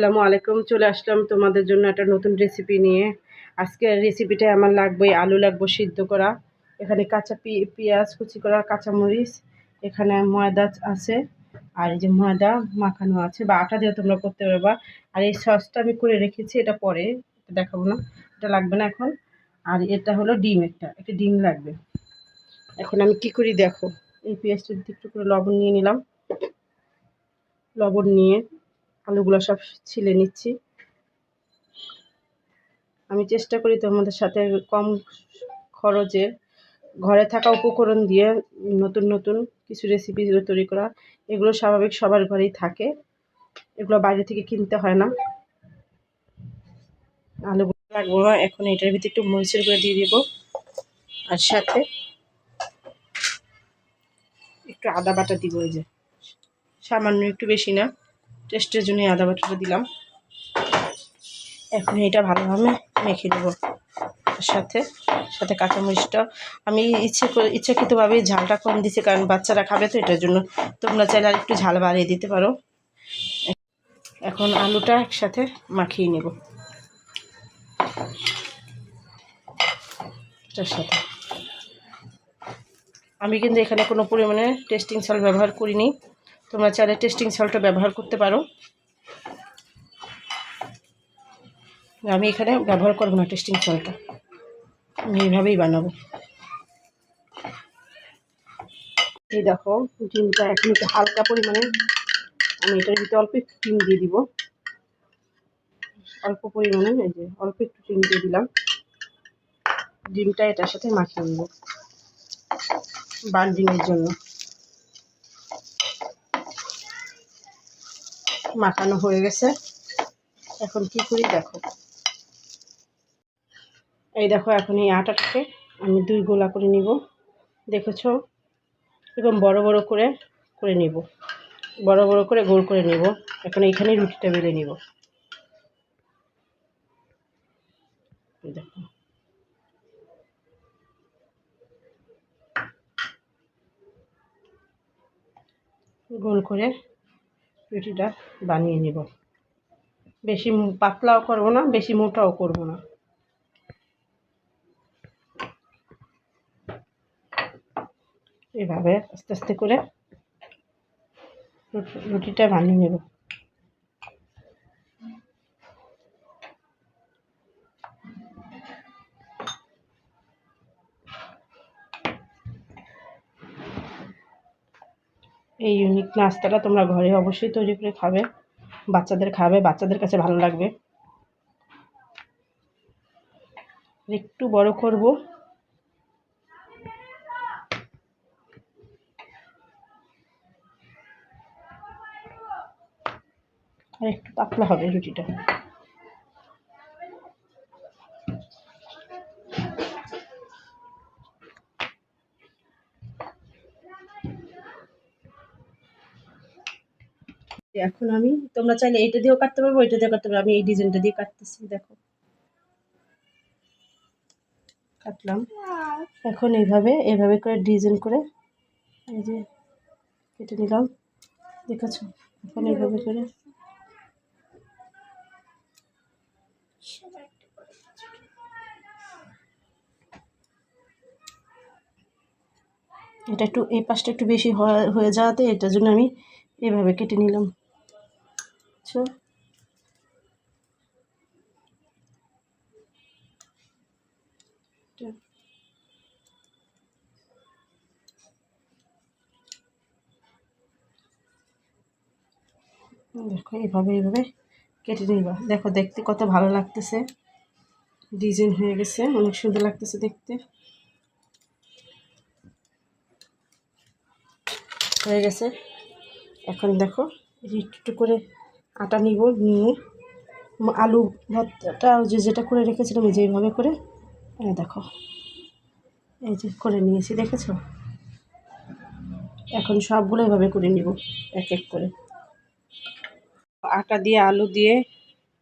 আসসালামু আলাইকুম। চলে আসলাম তোমাদের জন্য একটা নতুন রেসিপি নিয়ে। আজকে রেসিপিটা আমার লাগবে আলু লাগবে সিদ্ধ করা। এখানে কাঁচা পেঁয়াজ কুচি করা, কাঁচামরিচ, এখানে ময়দা আছে, আর এই যে ময়দা মাখানো আছে, বা আটা দিয়ে তোমরা করতে পারবা। আর এই সসটা আমি করে রেখেছি, এটা পরে দেখাবো না, এটা লাগবে না এখন। আর এটা হলো ডিম একটা একটা ডিম লাগবে। এখন আমি কি করি দেখো, এই পেঁয়াজটা একটু করে লবণ নিয়ে নিলাম। লবণ নিয়ে আলুগুলো সব ছিলে নিচ্ছি। আমি চেষ্টা করি তোমাদের সাথে কম খরচে ঘরে থাকা উপকরণ দিয়ে নতুন নতুন কিছু রেসিপি তৈরি করা। এগুলো স্বাভাবিক সবার ঘরেই থাকে। এগুলো বাইরে থেকে কিনতে হয় না। আলুগুলো রাখব এখন এটার ভিতরে একটু মরিচের করে দিয়ে দেবো। আর সাথে একটু আদা বাটা দিব এই যে। সামান্য একটু বেশি না। টেস্টের জন্য আদা বাটাটা দিলাম। এখন এটা ভালোভাবে মেখে এর সাথে সাথে কাঁচামরিচটা আমি ইচ্ছে করে, ইচ্ছাকৃতভাবে ঝালটা কম দিচ্ছি কারণ বাচ্চারা খাবে তো এটার জন্য। তোমরা চাইলে আর একটু ঝাল বাড়িয়ে দিতে পারো। এখন আলুটা একসাথে মাখিয়ে নেব। এটার সাথে। আমি কিন্তু এখানে কোনো পরিমাণে টেস্টিং সল্ট ব্যবহার করিনি। তোমরা চাইলে টেস্টিং সল্টটা ব্যবহার করতে পারো। আমি এখানে ব্যবহার করব না টেস্টিং সল্টটা আমি এইভাবেই বানাবো। এই দেখো, ডিমটা এখন একটু হালকা পরিমাণে আমি এটার ভিতরে অল্প একটু ডিম দিয়ে দিব। অল্প পরিমাণে, এই যে অল্প একটু ডিম দিয়ে দিলাম। ডিমটা এটার সাথে মাখিয়ে নেব। বান্ডিংয়ের জন্য। মাখানো হয়ে গেছে। এখন কি করি দেখো। এই দেখো, এখন এই আটাটাকে আমি দুই গোলা করে নিব। দেখেছ? এবং বড় বড় করে করে নিব। বড় বড় করে গোল করে নেব। এখন এইখানে রুটিটা বেলে নিব। দেখো। গোল করে রুটিটা বানিয়ে নেব। বেশি পাতলাও করব না, বেশি মোটাও করব না। এভাবে আস্তে আস্তে করে রুটিটা বানিয়ে নেব। এই ইউনিক নাস্তাটা তোমরা ঘরে অবশ্যই তৈরি করে খাবে। বাচ্চাদের খাবে, বাচ্চাদের কাছে ভালো লাগবে। একটু বড় করব। আর একটু পাতলা হবে রুটিটা। এখন আমি, তোমরা চাইলে এটা দিয়েও কাটতে পারব এটা দিয়েও কাটতে পারব। আমি এই ডিজাইনটা দিয়ে কাটতেছি, দেখো। কাটলাম। এখন এইভাবে এইভাবে করে ডিজাইন করে এই যে কেটে নিলাম। দেখেছ? এখন এইভাবে করে। এটা একটু, এই পাশটা একটু বেশি হয়ে যাওয়াতে এটার জন্য আমি এভাবে কেটে নিলাম। এটা- দেখো এইভাবে এইভাবে কেটে নিবা। দেখো, দেখতে কত ভালো লাগতেছে। ডিজাইন হয়ে গেছে, অনেক সুন্দর লাগতেছে দেখতে। হয়ে গেছে। এখন দেখো একটু করে আটা নিব, নিয়ে আলু ভর্তাটা যে যেটা করে রেখেছিলাম এই যে এইভাবে করে দেখো, এই যে করে নিয়েছি, দেখেছ? এখন সবগুলো এভাবে করে নিব, এক এক করে। আটা দিয়ে, আলু দিয়ে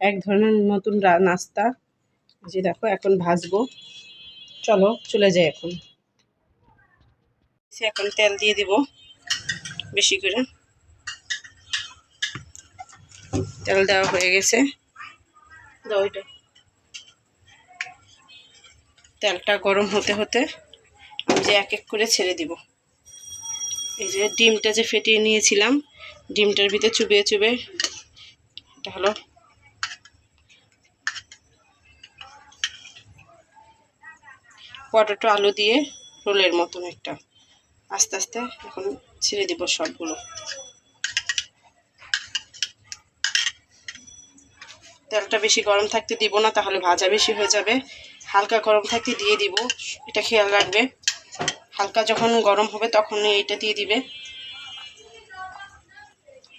এক ধরনের নতুন নাস্তা। যে দেখো, এখন ভাজবো। চলো, চলে যাই এখন। এখন তেল দিয়ে দিব, বেশি করে। তেল দেওয়া হয়ে গেছে। তেলটা গরম হতে হতে আমি যে এক এক করে ছেড়ে দিব। এই যে ডিমটা যে ফেটিয়ে নিয়েছিলাম ডিমটার ভিতরে চুবিয়ে চুবে এটা হলো পটেটো আলু দিয়ে রোলের মতন একটা। আস্তে আস্তে এখন ছেড়ে দিব সবগুলো। তেলটা বেশি গরম থাকতে দিব না তাহলে ভাজা বেশি হয়ে যাবে। হালকা গরম থাকতে দিয়ে দিব এটা খেয়াল রাখবে। হালকা যখন গরম হবে তখন এইটা দিয়ে দিবে।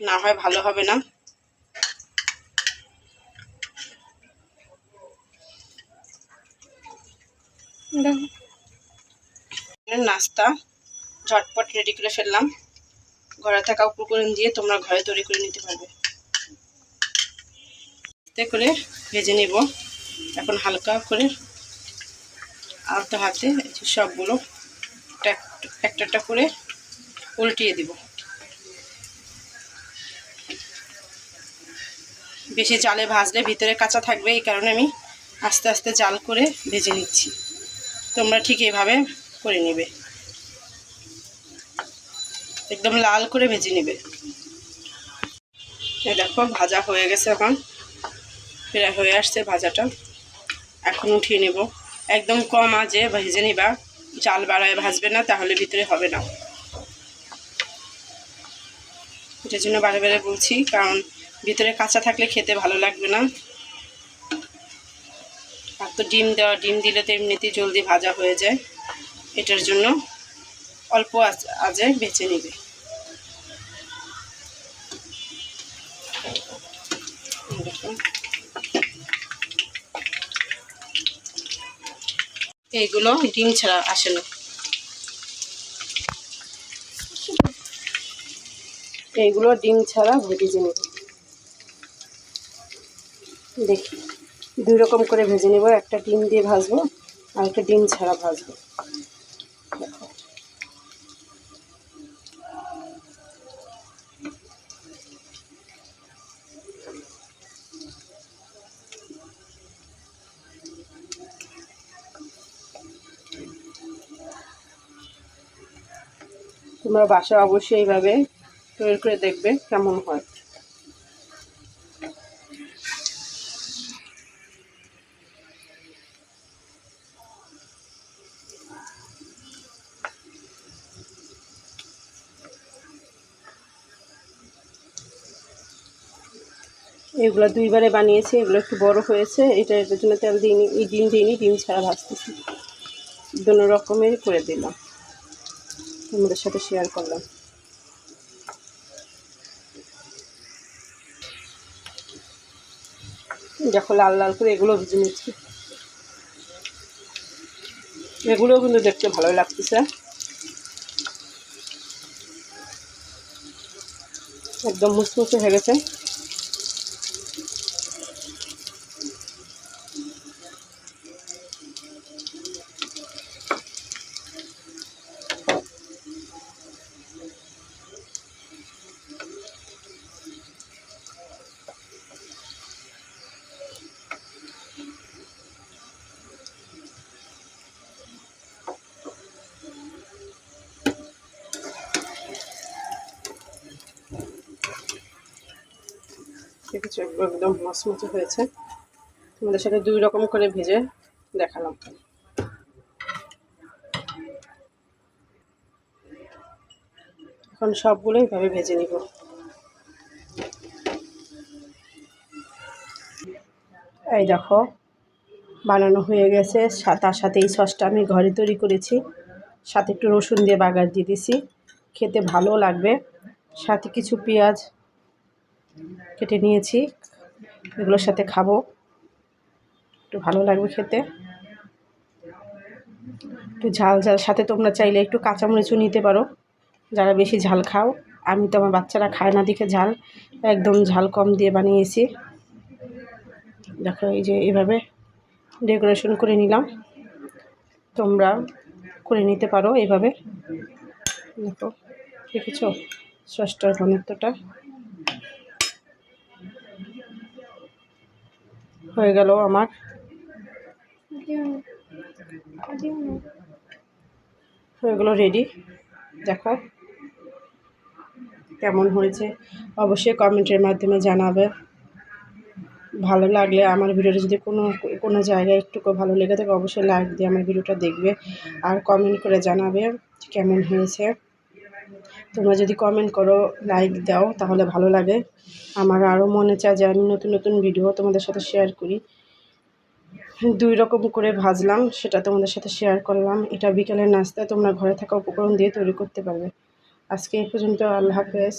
না হয় ভালো হবে না। নাস্তা ঝটপট রেডি করে ফেললাম। ঘরে থাকা উপকরণ দিয়ে তোমরা ঘরে তৈরি করে নিতে পারবে। এতে করে ভেজে নেব। এখন হালকা করে আলতো হাতে সবগুলো একটা করে উল্টিয়ে দিব। বেশি জালে ভাজলে ভিতরে কাঁচা থাকবে, এই কারণে আমি আস্তে আস্তে জাল করে ভেজে নিচ্ছি। তোমরা ঠিক এইভাবে করে নেবে। একদম লাল করে ভেজে নেবে। দেখো, ভাজা হয়ে গেছে এখন। প্রায় হয়ে আসছে ভাজাটা। এখন উঠিয়ে নেব। একদম কম আজে ভেজে নিবা। চাল বাড়ায় ভাজবে না, তাহলে ভিতরে হবে না। এটার জন্য বারে বারে বলছি, কারণ ভিতরে কাঁচা থাকলে খেতে ভালো লাগবে না। আর তো ডিম দেওয়া, ডিম দিলে তো এমনিতেই জলদি ভাজা হয়ে যায়। এটার জন্য অল্প আজে বেছে নিবে। এইগুলো ডিম ছাড়া আসে না। এইগুলো ডিম ছাড়া ভেজে নেব। দেখি। দুই রকম করে ভেজে নেব। একটা ডিম দিয়ে ভাজবো আর একটা ডিম ছাড়া ভাজবো। তোমরা বাসা অবশ্যই এইভাবে তৈরি করে দেখবে কেমন হয়। এগুলো দুইবারে বানিয়েছি, এগুলো একটু বড় হয়েছে, এটা এটার জন্য তেল দিইনি ডিম দিইনি, ডিম ছাড়া ভাজতেছি। দুনো রকমের করে দিলাম। তোমাদের সাথে শেয়ার করলাম। দেখো লাল লাল করে এগুলো ভেজে নিচ্ছি। এগুলোও কিন্তু দেখতে ভালোই লাগতেছে। একদম মুসমুসে হয়ে গেছে। দেখেছ একদম মচমচে হয়েছে। তোমাদের সাথে দুই রকম করে ভেজে দেখালাম। এখন সবগুলো এইভাবে ভেজে নিব। এই দেখো, বানানো হয়ে গেছে। তার সাথে এই সসটা আমি ঘরে তৈরি করেছি। সাথে একটু রসুন দিয়ে বাগার দিয়ে দিছি। খেতে ভালো লাগবে। সাথে কিছু পেঁয়াজ কেটে নিয়েছি। এগুলোর সাথে খাব। একটু ভালো লাগবে খেতে। একটু ঝাল ঝাল। সাথে তোমরা চাইলে একটু কাঁচামরিচও নিতে পারো। যারা বেশি ঝাল খাও, আমি তো আমার বাচ্চারা খায় না দেখে ঝাল। একদম ঝাল কম দিয়ে বানিয়েছি। দেখো এই যে এভাবে ডেকোরেশন করে নিলাম। তোমরা করে নিতে পারো এভাবে। দেখো, দেখেছ? সসটার ঘনত্বটা। হয়ে গেল আমার। হয়ে গেলো রেডি দেখো কেমন হয়েছে। অবশ্যই কমেন্টের মাধ্যমে জানাবে। ভালো লাগলে আমার ভিডিওটা যদি কোনো কোনো জায়গায় একটুকু ভালো লেগে থাকে, অবশ্যই লাইক দিয়ে আমার ভিডিওটা দেখবে। আর কমেন্ট করে জানাবে কেমন হয়েছে। তোমরা যদি কমেন্ট করো লাইক দাও, তাহলে ভালো লাগে। আমার আরও মনে চায় যে আমি নতুন নতুন ভিডিও তোমাদের সাথে শেয়ার করি। দুই রকম করে ভাজলাম, সেটা তোমাদের সাথে শেয়ার করলাম। এটা বিকেলের নাস্তা তোমরা ঘরে থাকা উপকরণ দিয়ে তৈরি করতে পারবে। আজকে এই পর্যন্ত, আল্লাহ হাফেজ।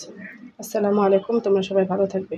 আসসালামু আলাইকুম, তোমরা সবাই ভালো থাকবে।